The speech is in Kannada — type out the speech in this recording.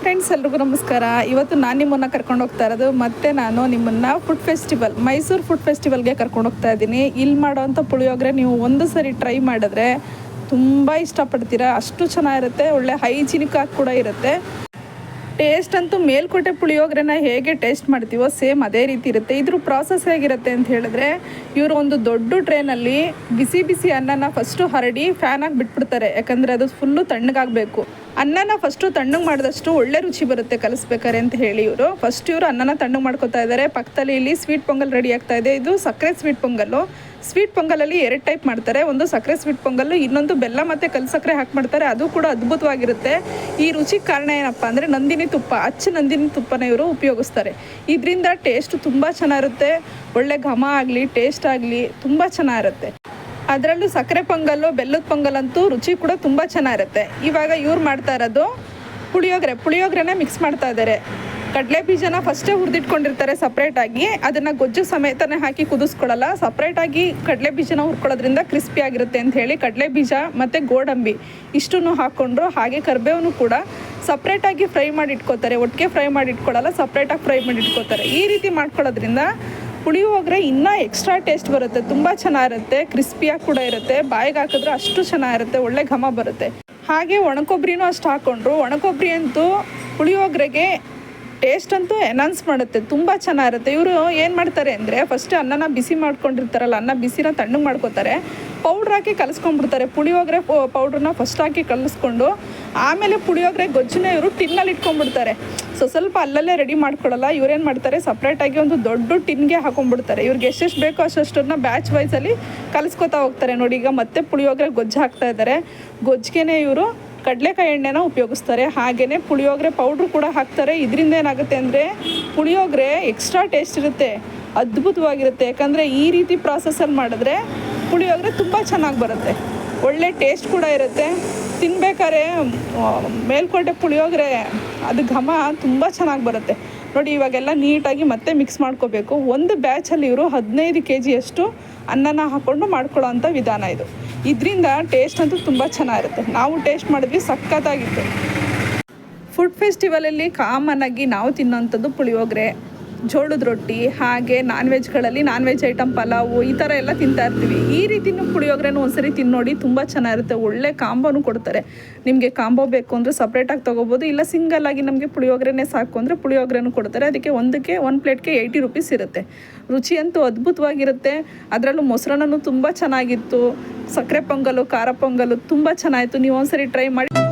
ಫ್ರೆಂಡ್ಸ್ ಎಲ್ರಿಗೂ ನಮಸ್ಕಾರ. ಇವತ್ತು ನಾನು ನಿಮ್ಮನ್ನು ಕರ್ಕೊಂಡು ಹೋಗ್ತಾ ಇರೋದು, ಮತ್ತೆ ನಾನು ನಿಮ್ಮನ್ನು ಫುಡ್ ಫೆಸ್ಟಿವಲ್ ಮೈಸೂರು ಫುಡ್ ಫೆಸ್ಟಿವಲ್ಗೆ ಕರ್ಕೊಂಡು ಹೋಗ್ತಾ ಇದ್ದೀನಿ. ಇಲ್ಲಿ ಮಾಡೋವಂಥ ಪುಳಿಯೋಗರೆ ನೀವು ಒಂದು ಸರಿ ಟ್ರೈ ಮಾಡಿದ್ರೆ ತುಂಬ ಇಷ್ಟಪಡ್ತೀರಾ. ಅಷ್ಟು ಚೆನ್ನಾಗಿರುತ್ತೆ, ಒಳ್ಳೆ ಹೈಜಿನಿಕ್ ಆಗಿ ಕೂಡ ಇರುತ್ತೆ. ಟೇಸ್ಟ್ ಅಂತೂ ಮೇಲ್ಕೋಟೆ ಪುಳಿಯೋಗರೆನ ಹೇಗೆ ಟೇಸ್ಟ್ ಮಾಡ್ತೀವೋ ಸೇಮ್ ಅದೇ ರೀತಿ ಇರುತ್ತೆ. ಇದ್ರ ಪ್ರಾಸೆಸ್ ಹೇಗಿರುತ್ತೆ ಅಂತ ಹೇಳಿದ್ರೆ, ಇವರು ಒಂದು ದೊಡ್ಡ ಟ್ರೇನಲ್ಲಿ ಬಿಸಿ ಬಿಸಿ ಅನ್ನನ ಫಸ್ಟು ಹರಡಿ ಫ್ಯಾನಾಗಿ ಬಿಟ್ಬಿಡ್ತಾರೆ. ಯಾಕಂದರೆ ಅದು ಫುಲ್ಲು ತಣ್ಣಗಾಗಬೇಕು. ಅನ್ನನ ಫಸ್ಟು ತಣ್ಣಗೆ ಮಾಡಿದಷ್ಟು ಒಳ್ಳೆ ರುಚಿ ಬರುತ್ತೆ ಕಲಿಸ್ಬೇಕಾರೆ ಅಂತ ಹೇಳಿ ಇವರು. ಫಸ್ಟ್ ಇವರು ಅನ್ನನ ತಣ್ಣಗೆ ಮಾಡ್ಕೊತಾ ಇದ್ದಾರೆ ಪಕ್ಕದಲ್ಲಿ ಇಲ್ಲಿ ಸ್ವೀಟ್ ಪೊಂಗಲ್ ರೆಡಿ ಆಗ್ತಾ ಇದೆ. ಇದು ಸಕ್ಕರೆ ಸ್ವೀಟ್ ಪೊಂಗಲ್ಲು. ಸ್ವೀಟ್ ಪೊಂಗಲಲ್ಲಿ ಎರಡು ಟೈಪ್ ಮಾಡ್ತಾರೆ. ಒಂದು ಸಕ್ಕರೆ ಸ್ವೀಟ್ ಪೊಂಗಲ್ಲು, ಇನ್ನೊಂದು ಬೆಲ್ಲ ಮತ್ತು ಕಲ್ ಸಕ್ಕರೆ ಹಾಕಿ ಮಾಡ್ತಾರೆ. ಅದು ಕೂಡ ಅದ್ಭುತವಾಗಿರುತ್ತೆ. ಈ ರುಚಿಗೆ ಕಾರಣ ಏನಪ್ಪ ಅಂದರೆ ನಂದಿನಿ ತುಪ್ಪ, ಅಚ್ಚ ನಂದಿನಿ ತುಪ್ಪನ ಇವರು ಉಪಯೋಗಿಸ್ತಾರೆ. ಇದರಿಂದ ಟೇಸ್ಟ್ ತುಂಬ ಚೆನ್ನಾಗಿರುತ್ತೆ. ಒಳ್ಳೆ ಘಮ ಆಗಲಿ ಟೇಸ್ಟ್ ಆಗಲಿ ತುಂಬ ಚೆನ್ನಾಗಿರುತ್ತೆ. ಅದರಲ್ಲೂ ಸಕ್ಕರೆ ಪೊಂಗಲ್ಲು ಬೆಲ್ಲದ ಪೊಂಗಲ್ ಅಂತೂ ರುಚಿ ಕೂಡ ತುಂಬ ಚೆನ್ನಾಗಿರುತ್ತೆ. ಇವಾಗ ಇವ್ರು ಮಾಡ್ತಾ ಇರೋದು ಪುಳಿಯೋಗರೆ. ಪುಳಿಯೋಗರೆನ ಮಿಕ್ಸ್ ಮಾಡ್ತಾ ಇದ್ದಾರೆ ಕಡಲೆ ಬೀಜನ ಫಸ್ಟೇ ಹುರಿದಿಟ್ಕೊಂಡಿರ್ತಾರೆ ಸಪ್ರೇಟಾಗಿ ಅದನ್ನು ಗೊಜ್ಜು ಸಮೇತನೇ ಹಾಕಿ ಕುದಿಸ್ಕೊಳ್ಳಲ್ಲ. ಸಪ್ರೇಟಾಗಿ ಕಡಲೆ ಬೀಜನ ಹುರ್ಕೊಳ್ಳೋದ್ರಿಂದ ಕ್ರಿಸ್ಪಿ ಆಗಿರುತ್ತೆ ಅಂತ ಹೇಳಿ ಕಡಲೆ ಬೀಜ ಮತ್ತು ಗೋಡಂಬಿ ಇಷ್ಟನ್ನು ಹಾಕ್ಕೊಂಡ್ರು ಹಾಗೆ ಕರಿಬೇವನ್ನು ಕೂಡ ಸಪ್ರೇಟಾಗಿ ಫ್ರೈ ಮಾಡಿ ಇಟ್ಕೋತಾರೆ. ಒಟ್ಟಿಗೆ ಫ್ರೈ ಮಾಡಿ ಇಟ್ಕೊಳ್ಳಲ್ಲ ಸಪ್ರೇಟಾಗಿ ಫ್ರೈ ಮಾಡಿ ಇಟ್ಕೋತಾರೆ. ಈ ರೀತಿ ಮಾಡ್ಕೊಳ್ಳೋದ್ರಿಂದ ಪುಳಿಯೋಗರೆ ಇನ್ನೂ ಎಕ್ಸ್ಟ್ರಾ ಟೇಸ್ಟ್ ಬರುತ್ತೆ. ತುಂಬ ಚೆನ್ನಾಗಿರುತ್ತೆ. ಕ್ರಿಸ್ಪಿಯಾಗಿ ಕೂಡ ಇರುತ್ತೆ. ಬಾಯಿಗೆ ಹಾಕಿದ್ರೆ ಅಷ್ಟು ಚೆನ್ನಾಗಿರುತ್ತೆ. ಒಳ್ಳೆ ಘಮ ಬರುತ್ತೆ. ಹಾಗೆ ಒಣಕೊಬ್ಬರಿನೂ ಅಷ್ಟು ಹಾಕ್ಕೊಂಡ್ರು ಒಣಕೊಬ್ಬರಿ ಅಂತೂ ಪುಳಿಯೋಗರೆಗೆ ಟೇಸ್ಟ್ ಅಂತೂ ಎನಾನ್ಸ್ ಮಾಡುತ್ತೆ, ತುಂಬ ಚೆನ್ನಾಗಿರುತ್ತೆ. ಇವರು ಏನು ಮಾಡ್ತಾರೆ ಅಂದರೆ ಫಸ್ಟ್ ಅನ್ನನ ಬಿಸಿ ಮಾಡ್ಕೊಂಡಿರ್ತಾರಲ್ಲ, ಅನ್ನ ಬಿಸಿನ ತಣ್ಣಗೆ ಮಾಡ್ಕೋತಾರೆ. ಪೌಡ್ರ್ ಹಾಕಿ ಕಲಿಸ್ಕೊಂಡ್ಬಿಡ್ತಾರೆ. ಪುಳಿಯೋಗರೆ ಪೌಡ್ರನ್ನ ಫಸ್ಟ್ ಹಾಕಿ ಕಲಿಸ್ಕೊಂಡು, ಆಮೇಲೆ ಪುಳಿಯೋಗರೆ ಗೊಜ್ಜನ್ನ ಇವರು ಟಿನ್ನಲ್ಲಿ ಇಟ್ಕೊಂಡ್ಬಿಡ್ತಾರೆ. ಸೊ ಸ್ವಲ್ಪ ಅಲ್ಲಲ್ಲೇ ರೆಡಿ ಮಾಡ್ಕೊಳ್ಳಲ್ಲ ಏನು ಮಾಡ್ತಾರೆ ಸಪ್ರೇಟಾಗಿ ಒಂದು ದೊಡ್ಡ ಟಿನ್ಗೆ ಹಾಕೊಂಡ್ಬಿಡ್ತಾರೆ. ಇವ್ರಿಗೆ ಎಷ್ಟೆಷ್ಟು ಬೇಕೋ ಅಷ್ಟಷ್ಟನ್ನ ಬ್ಯಾಚ್ ವೈಸಲ್ಲಿ ಕಲಿಸ್ಕೊತಾ ಹೋಗ್ತಾರೆ. ನೋಡಿ, ಈಗ ಮತ್ತೆ ಪುಳಿಯೋಗರೆ ಗೊಜ್ಜು ಹಾಕ್ತಾ ಇದ್ದಾರೆ ಗೊಜ್ಜಿಗೆನೇ ಇವರು ಕಡಲೆಕಾಯಿ ಎಣ್ಣೆನ ಉಪಯೋಗಿಸ್ತಾರೆ. ಹಾಗೆಯೇ ಪುಳಿಯೋಗರೆ ಪೌಡ್ರು ಕೂಡ ಹಾಕ್ತಾರೆ. ಇದರಿಂದ ಏನಾಗುತ್ತೆ ಅಂದರೆ ಪುಳಿಯೋಗರೆ ಎಕ್ಸ್ಟ್ರಾ ಟೇಸ್ಟ್ ಇರುತ್ತೆ, ಅದ್ಭುತವಾಗಿರುತ್ತೆ. ಯಾಕಂದರೆ ಈ ರೀತಿ ಪ್ರಾಸೆಸಲ್ಲಿ ಮಾಡಿದ್ರೆ ಪುಳಿಯೋಗರೆ ತುಂಬ ಚೆನ್ನಾಗಿ ಬರುತ್ತೆ. ಒಳ್ಳೆ ಟೇಸ್ಟ್ ಕೂಡ ಇರುತ್ತೆ. ತಿನ್ಬೇಕಾದ್ರೆ ಮೇಲ್ಕೋಟೆ ಪುಳಿಯೋಗರೆ, ಅದು ಘಮ ತುಂಬ ಚೆನ್ನಾಗಿ ಬರುತ್ತೆ. ನೋಡಿ, ಇವಾಗೆಲ್ಲ ನೀಟಾಗಿ ಮತ್ತೆ ಮಿಕ್ಸ್ ಮಾಡ್ಕೋಬೇಕು. ಒಂದು ಬ್ಯಾಚಲ್ಲಿ ಇವರು ಹದಿನೈದು ಕೆ ಜಿಯಷ್ಟು ಅನ್ನನ ಹಾಕ್ಕೊಂಡು ಮಾಡ್ಕೊಳ್ಳೋ ಅಂಥ ವಿಧಾನ ಇದು. ಇದರಿಂದ ಟೇಸ್ಟ್ ಅಂತೂ ತುಂಬ ಚೆನ್ನಾಗಿರುತ್ತೆ. ನಾವು ಟೇಸ್ಟ್ ಮಾಡಿದ್ವಿ, ಸಖತ್ತಾಗಿತ್ತು. ಫುಡ್ ಫೆಸ್ಟಿವಲಲ್ಲಿ ಕಾಮನ್ ಆಗಿ ನಾವು ತಿನ್ನೋಂಥದ್ದು ಪುಳಿಯೋಗರೆ. ಜೋಳದ ರೊಟ್ಟಿ, ಹಾಗೆ ನಾನ್ ವೆಜ್ಗಳಲ್ಲಿ ನಾನ್ ವೆಜ್ ಐಟಮ್ ಪಲಾವು ಈ ಥರ ಎಲ್ಲ ತಿಂತಾ ಇರ್ತೀವಿ. ಈ ರೀತಿನೂ ಪುಳಿಯೋಗರೆನೂ ಒಂದ್ಸರಿ ತಿನ್ನೋಡಿ ತುಂಬ ಚೆನ್ನಾಗಿರುತ್ತೆ. ಒಳ್ಳೆ ಕಾಂಬೋನು ಕೊಡ್ತಾರೆ. ನಿಮಗೆ ಕಾಂಬೋ ಬೇಕು ಅಂದರೆ ಸಪ್ರೇಟಾಗಿ ತೊಗೋಬೋದು. ಇಲ್ಲ ಸಿಂಗಲ್ ಆಗಿ ನಮಗೆ ಪುಳಿಯೋಗರೆನೇ ಸಾಕು ಅಂದರೆ ಪುಳಿಯೋಗರೆನೂ ಕೊಡ್ತಾರೆ. ಅದಕ್ಕೆ ಒಂದಕ್ಕೆ ಒಂದು ಪ್ಲೇಟ್ಗೆ ಏಯ್ಟಿ ರುಪೀಸ್ ಇರುತ್ತೆ. ರುಚಿ ಅಂತೂ ಅದ್ಭುತವಾಗಿರುತ್ತೆ. ಅದರಲ್ಲೂ ಮೊಸರನ್ನೂ ತುಂಬ ಚೆನ್ನಾಗಿತ್ತು. ಸಕ್ಕರೆ ಪೊಂಗಲು, ಖಾರ ಪೊಂಗಲು ತುಂಬ ಚೆನ್ನಾಗಿತ್ತು. ನೀವು ಒಂದ್ಸರಿ ಟ್ರೈ ಮಾಡಿ